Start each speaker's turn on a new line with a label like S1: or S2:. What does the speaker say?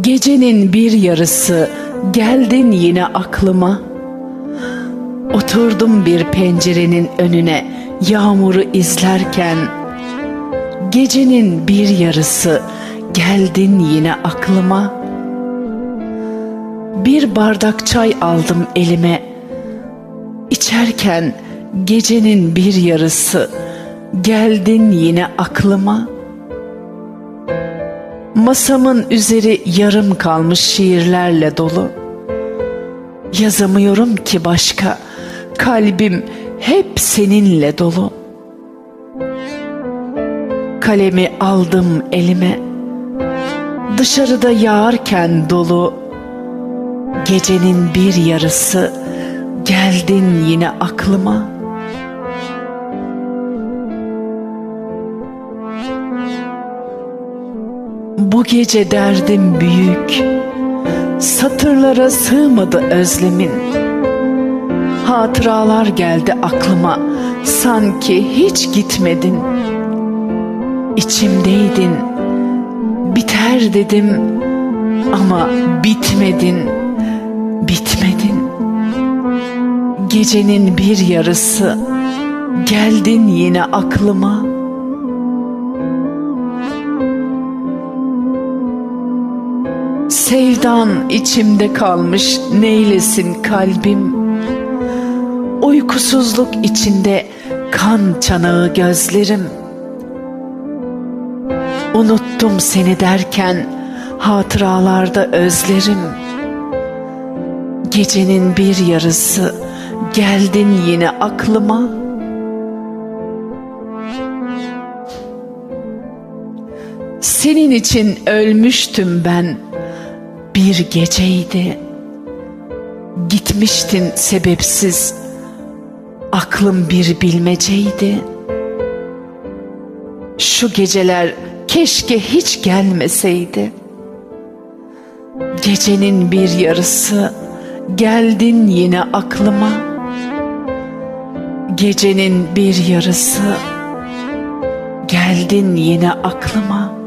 S1: Gecenin bir yarısı geldin yine aklıma. Oturdum bir pencerenin önüne yağmuru izlerken. Gecenin bir yarısı geldin yine aklıma. Bir bardak çay aldım elime İçerken gecenin bir yarısı geldin yine aklıma. Masamın üzeri yarım kalmış şiirlerle dolu. Yazamıyorum ki başka. Kalbim hep seninle dolu. Kalemi aldım elime. Dışarıda yağarken dolu. Gecenin bir yarısı geldin yine aklıma. Bu gece derdim büyük. Satırlara sığmadı özlemin. Hatıralar geldi aklıma. Sanki hiç gitmedin. İçimdeydin. Biter dedim ama bitmedin. Bitmedin. Gecenin bir yarısı. Geldin yine aklıma. Sevdan içimde kalmış neylesin kalbim? Uykusuzluk içinde kan çanağı gözlerim. Unuttum seni derken hatıralarda özlerim. Gecenin bir yarısı geldin yine aklıma Senin için ölmüştüm ben bir geceydi. Gitmiştin sebepsiz, aklım bir bilmeceydi. Şu geceler keşke hiç gelmeseydi. Gecenin bir yarısı geldin yine aklıma. Gecenin bir yarısı geldin yine aklıma.''